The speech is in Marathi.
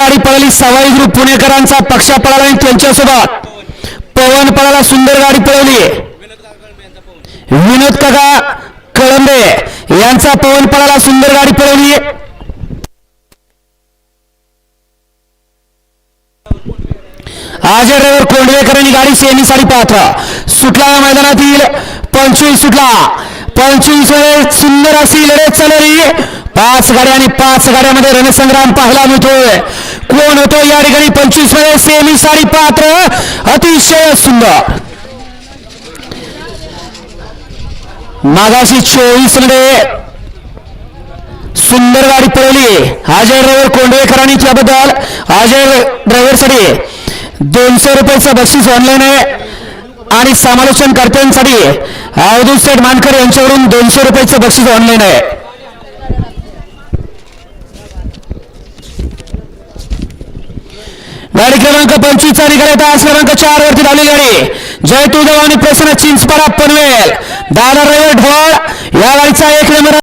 गाडी पळाली. सवाई ग्रुप पुणेकरांचा पक्षा पळाला आणि त्यांच्यासोबत पवन पळाला सुंदर गाडी पळवली. विनोद काका कळंबे यांचा पवन पळाला सुंदर गाडी पळवली. आजर कोंडवेकरांनी गाडी सेमी साडी पाहत सुटला या मैदानातील पंचवीस सुटला. पंचवीसमध्ये सुंदर अशी लढत चालली. पाच गाड्या आणि पाच गाड्यामध्ये रणसंग्राम पाहायला मिळतोय. कोण होतो या ठिकाणी? पंचवीसमध्ये सेमी साडी पात्र. अतिशय सुंदर. मागाशी चोवीसमध्ये सुंदर गाडी पळवली. अजय ड्रायव्हर कोंडवेकरांनी त्याबद्दल. अजय ड्रायव्हरसाठी दोनशे रुपयाचं बक्षीस ऑनलाईन आहे. आणि समालोचन कर्त्यांसाठी अवधूत सेठ मानकर यांच्याकडून दोनशे रुपयाचं बक्षीस ऑनलाईन आहे. गाडी क्रमांक पंचवीसचा निकाल येत आज क्रमांक चार वरती धावली गाडी. जय तुळजाभवानी प्रसन्न चिंचपाडा पनवेल. दादा रवी ढोळ या गाडीचा एक नंबर